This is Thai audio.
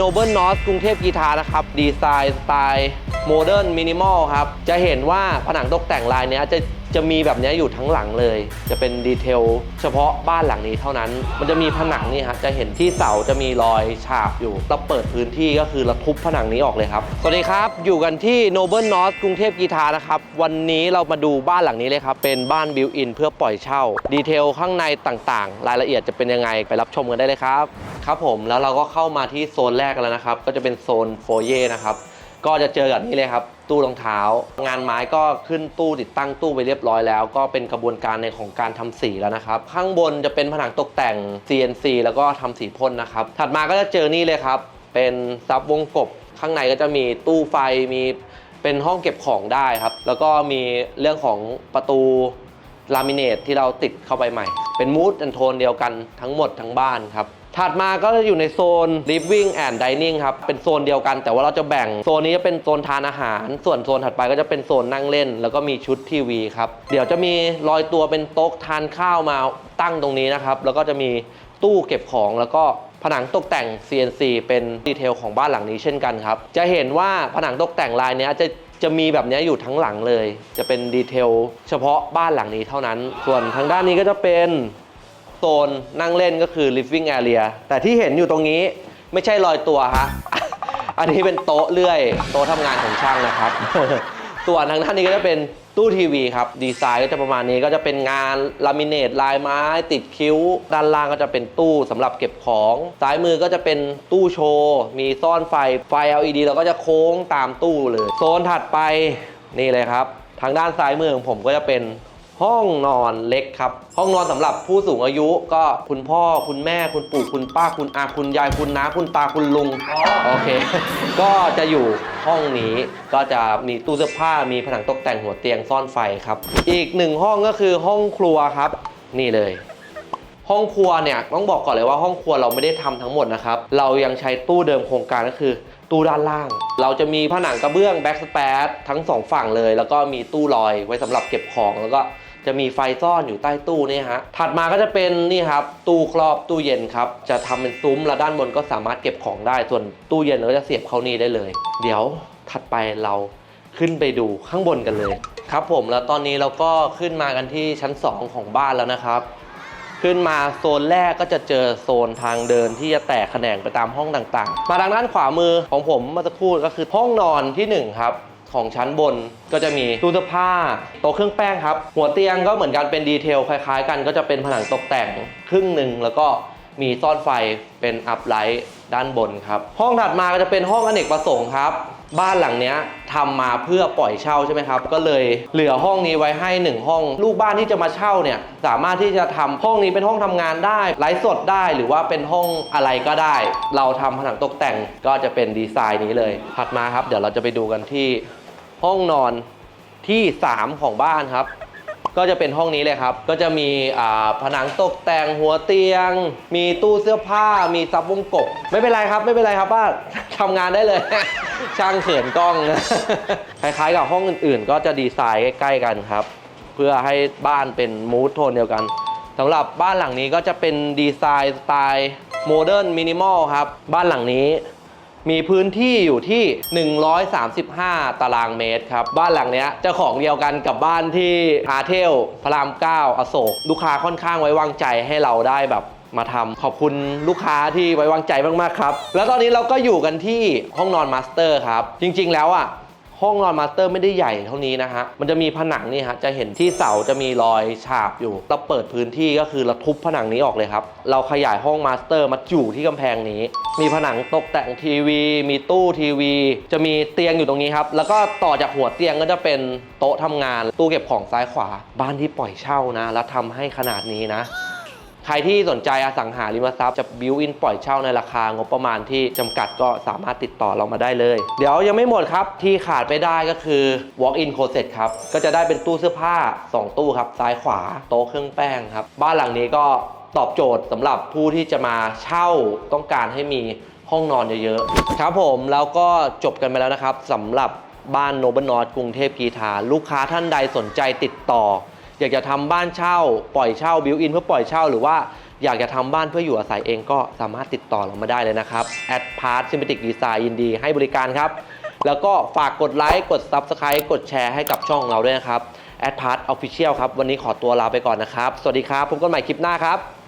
Noble North กรุงเทพกีทานะครับ ดีไซน์สไตล์ โมเดิร์นมินิมอลครับ จะเห็นว่าผนังตกแต่งลายเนี้ยจะจะมีแบบเนี้ยอยู่ทั้งหลังเลย จะเป็นดีเทลเฉพาะบ้านหลังนี้เท่านั้น มันจะมีผนังนี่ฮะจะเห็นที่เสาจะมีรอยฉาบอยู่เราเปิดพื้นที่ก็คือเราทุบผนังนี้ออกเลยครับ สวัสดีครับ อยู่กันที่ Noble North กรุงเทพกีทานะครับ วันนี้เรามาดูบ้านหลังนี้เลยครับ เป็นบ้านบิวอินเพื่อปล่อยเช่า ดีเทลข้างในต่างๆ รายละเอียดจะเป็นยังไงไปรับชมกันได้เลยครับ ครับผมแล้วเราก็เข้ามาที่โซนแรกกันแล้วนะครับ ก็จะเป็นโซนโฟเย่นะครับ ก็จะเจอกับนี่เลยครับ ตู้รองเท้า งานไม้ก็ขึ้นตู้ติดตั้งตู้ไปเรียบร้อยแล้ว ก็เป็นกระบวนการในของการทำสีแล้วนะครับ ข้างบนจะเป็นผนังตกแต่ง CNC แล้วก็ทำสีพ่นนะครับ ถัดมาก็จะเจอนี่เลยครับ เป็นซับวงกบ ข้างในก็จะมีตู้ไฟมีเป็นห้องเก็บของได้ครับ แล้วก็มีเรื่องของประตูลามิเนตที่เราติดเข้าไปใหม่ เป็นมูดแอนโทนเดียวกันทั้งหมดทั้งบ้านครับ ถัดมาก็จะอยู่ในโซน living and dining ครับ เป็นโซนเดียวกัน แต่ว่าเราจะแบ่งโซนนี้จะเป็นโซนทานอาหาร ส่วนโซนถัดไปก็จะเป็นโซนนั่งเล่น แล้วก็มีชุดทีวีครับ เดี๋ยวจะมีรอยตัวเป็นโต๊ะทานข้าวมาตั้งตรงนี้นะครับ แล้วก็จะมีตู้เก็บของแล้วก็ผนังตกแต่ง CNC เป็นดีเทลของบ้านหลังนี้เช่นกันครับ จะเห็นว่าผนังตกแต่งลายนี้จะจะมีแบบนี้อยู่ทั้งหลังเลย จะเป็นดีเทลเฉพาะบ้านหลังนี้เท่านั้น ส่วนทางด้านนี้ก็จะเป็น โซนนั่งเล่นก็คือ living area แต่ที่เห็นอยู่ตรงนี้ไม่ใช่รอยตัวฮะ อันนี้เป็นโต๊ะเลื่อย โต๊ะทำงานของช่างนะครับ ส่วนทางด้านนี้ก็จะเป็นตู้ทีวีครับ ดีไซน์ก็จะประมาณนี้ก็จะเป็นงานลามิเนตลายไม้ติดคิ้ว ด้านล่างก็จะเป็นตู้สำหรับเก็บของ ซ้ายมือก็จะเป็นตู้โชว์ มีซ่อนไฟไฟ LED เราก็จะโค้งตามตู้เลย โซนถัดไปนี่เลยครับ ทางด้านซ้ายมือของผมก็จะเป็น ห้องนอนเล็กครับ ห้องนอนสำหรับผู้สูงอายุก็คุณพ่อคุณแม่คุณปู่คุณป้าคุณอาคุณยายคุณน้าคุณตาคุณลุงโอเค ก็จะอยู่ห้องนี้ก็จะมีตู้เสื้อผ้ามีผนังตกแต่งหัวเตียงซ่อนไฟครับ อีกหนึ่งห้องก็คือห้องครัวครับ นี่เลย ห้องครัวเนี่ยต้องบอกก่อนเลยว่าห้องครัวเราไม่ได้ทำทั้งหมดนะครับ เรายังใช้ตู้เดิมโครงการก็คือตู้ด้านล่าง เราจะมีผนังกระเบื้องแบ็กสเปซทั้งสองฝั่งเลย แล้วก็มีตู้ลอยไว้สำหรับเก็บของแล้วก็ จะมีไฟซ่อนอยู่ใต้ตู้นี่ฮะ ถัดมาก็จะเป็นนี่ครับตู้ครอบตู้เย็นครับ จะทำเป็นซุ้มแล้วด้านบนก็สามารถเก็บของได้ ส่วนตู้เย็นเราก็จะเสียบเข้านี่ได้เลย เดี๋ยวถัดไปเราขึ้นไปดูข้างบนกันเลย ครับผมแล้วตอนนี้เราก็ขึ้นมากันที่ชั้น 2 ของบ้านแล้วนะครับ ขึ้นมาโซนแรกก็จะเจอโซนทางเดินที่จะแตกแขนงไปตามห้องต่างๆ มาทางด้านขวามือของผมเมื่อสักครู่ก็คือห้องนอนที่หนึ่งครับ ของชั้นบนก็จะมีตู้เสื้อผ้าโต๊ะเครื่องแป้งครับ หัวเตียงก็เหมือนกันเป็นดีเทลคล้ายๆ กันก็จะเป็นผนังตกแต่งครึ่งหนึ่งแล้วก็มีซ่อนไฟเป็นอัพไลท์ด้านบนครับ ห้องถัดมาก็จะเป็นห้องอเนกประสงค์ครับ บ้านหลังนี้ทำมาเพื่อปล่อยเช่าใช่ไหมครับ ก็เลยเหลือห้องนี้ไว้ให้หนึ่งห้อง ลูกบ้านที่จะมาเช่าเนี่ย สามารถที่จะทำห้องนี้เป็นห้องทำงานได้ไลฟ์สดได้หรือว่าเป็นห้องอะไรก็ได้ เราทำผนังตกแต่งก็จะเป็นดีไซน์นี้เลยถัดมาครับ เดี๋ยวเราจะไปดูกันที่ ห้องนอนที่ 3 ของบ้านครับ ก็จะเป็นห้องนี้เลยครับ ก็จะมีผนังตกแต่งหัวเตียง มีตู้เสื้อผ้า มีซับวงกบ ไม่เป็นไรครับ ไม่เป็นไรครับป้าทำงานได้เลย ช่างเขินกล้องนะคล้ายๆกับห้องอื่นๆ ก็จะดีไซน์ใกล้ๆกันครับ เพื่อให้บ้านเป็นมูทโทนเดียวกันสำหรับบ้านหลังนี้ก็จะเป็นดีไซน์สไตล์โมเดิร์นมินิมอลครับ บ้านหลังนี้ มีพื้นที่อยู่ที่ 135 ตารางเมตรครับ บ้านหลังเนี้ยเจ้าของเดียวกันกับบ้านที่อาเทลพระราม 9 อโศก ลูกค้าค่อนข้างไว้วางใจให้เราได้แบบมาทำขอบคุณลูกค้าที่ไว้วางใจมาก ๆ ครับ แล้วตอนนี้เราก็อยู่กันที่ห้องนอนมาสเตอร์ครับ จริง ๆ แล้วอะ ห้องนอนมาสเตอร์ไม่ได้ใหญ่เท่านี้นะฮะ มันจะมีผนังนี่ฮะ จะเห็นที่เสาจะมีรอยฉาบอยู่ เราเปิดพื้นที่ก็คือเราทุบผนังนี้ออกเลยครับ เราขยายห้องมาสเตอร์มาอยู่ที่กำแพงนี้ มีผนังตกแต่งทีวี มีตู้ทีวี จะมีเตียงอยู่ตรงนี้ครับ แล้วก็ต่อจากหัวเตียงก็จะเป็นโต๊ะทำงาน ตู้เก็บของซ้ายขวา บ้านที่ปล่อยเช่านะ แล้วทำให้ขนาดนี้นะ ใครที่สนใจอสังหาริมทรัพย์จะบิวอินปล่อยเช่าในราคางบประมาณที่จำกัดก็สามารถติดต่อเรามาได้เลย เดี๋ยวยังไม่หมดครับที่ขาดไปได้ก็คือ walk in closet ครับ ก็จะได้เป็นตู้เสื้อผ้า 2 ตู้ครับ ซ้ายขวาโต๊ะเครื่องแป้งครับ บ้านหลังนี้ก็ตอบโจทย์สำหรับผู้ที่จะมาเช่าต้องการให้มีห้องนอนเยอะๆ ครับผมแล้วก็จบกันไปแล้วนะครับสำหรับบ้านโนบิลนอตกรุงเทพกีทา ลูกค้าท่านใดสนใจติดต่อ อยากจะทำบ้านเช่า ปล่อยเช่าบิวอินเพื่อปล่อยเช่าหรือว่าอยากจะทำบ้านเพื่ออยู่อาศัยเองก็สามารถติดต่อเรามาได้เลยนะครับแอดพาร์ทซิม t ติกดีไซน์ยินดีให้บริการครับ แล้วก็ฝากกดไลค์กด Subscribe กดแชร์ให้กับช่องเราด้วยนะครับแอดพาร์ทออฟฟิเชียลครับ วันนี้ขอตัวลาไปก่อนนะครับ สวัสดีครับพบกันใหม่คลิปหน้าครับ